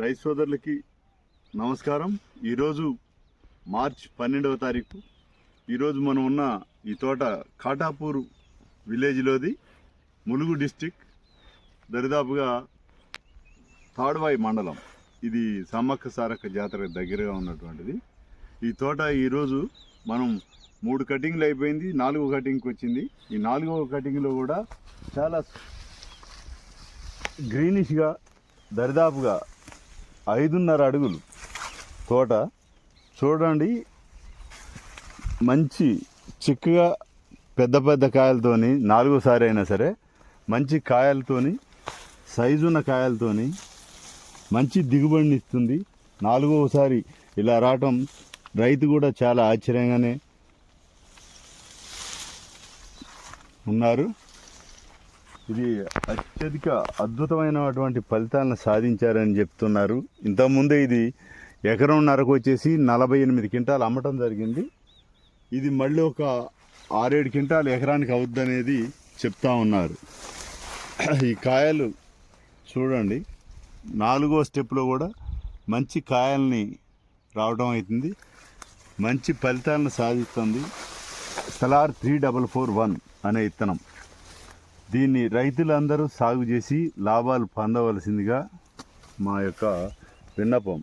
రైతు సోదరులకి నమస్కారం. ఈరోజు మార్చ్ పన్నెండవ తారీఖు. ఈరోజు మనం ఉన్న ఈ తోట కాటాపూర్ విలేజ్లోది ములుగు డిస్టిక్ దరిదాపుగా తాడ్వాయి మండలం. ఇది సమ్మక్క సారక్క జాతర దగ్గరగా ఉన్నటువంటిది. ఈ తోట ఈరోజు మనం మూడు కటింగ్లు అయిపోయింది నాలుగో కటింగ్కి వచ్చింది. ఈ నాలుగవ కటింగ్లో కూడా చాలా గ్రీనిష్గా దరిదాపుగా ఐదున్నర అడుగులు. తోట చూడండి మంచి చిక్కగా పెద్ద పెద్ద కాయలతోని నాలుగోసారి అయినా సరే మంచి కాయలతోని సైజున్న కాయలతోని మంచి దిగుబడిని ఇస్తుంది. నాలుగోసారి ఇలా రావటం రైతు కూడా చాలా ఆశ్చర్యంగానే ఉన్నారు. ఇది అత్యధిక అద్భుతమైనటువంటి ఫలితాలను సాధించారని చెప్తున్నారు. ఇంతకుముందే ఇది ఎకరంన్నరకు వచ్చేసి నలభై ఎనిమిది క్వింటాలు అమ్మటం జరిగింది. ఇది మళ్ళీ ఒక ఆరేడు క్వింటాలు ఎకరానికి అవుద్ది అనేది చెప్తా ఉన్నారు. ఈ కాయలు చూడండి నాలుగో స్టెప్లో కూడా మంచి కాయల్ని రావడం అవుతుంది. మంచి ఫలితాలను సాధిస్తుంది. సలార్ త్రీ డబల్ ఫోర్ వన్ అనే ఇత్తనం. దీన్ని రైతులందరూ సాగు చేసి లాభాలు పొందవలసిందిగా మా యొక్క విన్నపం.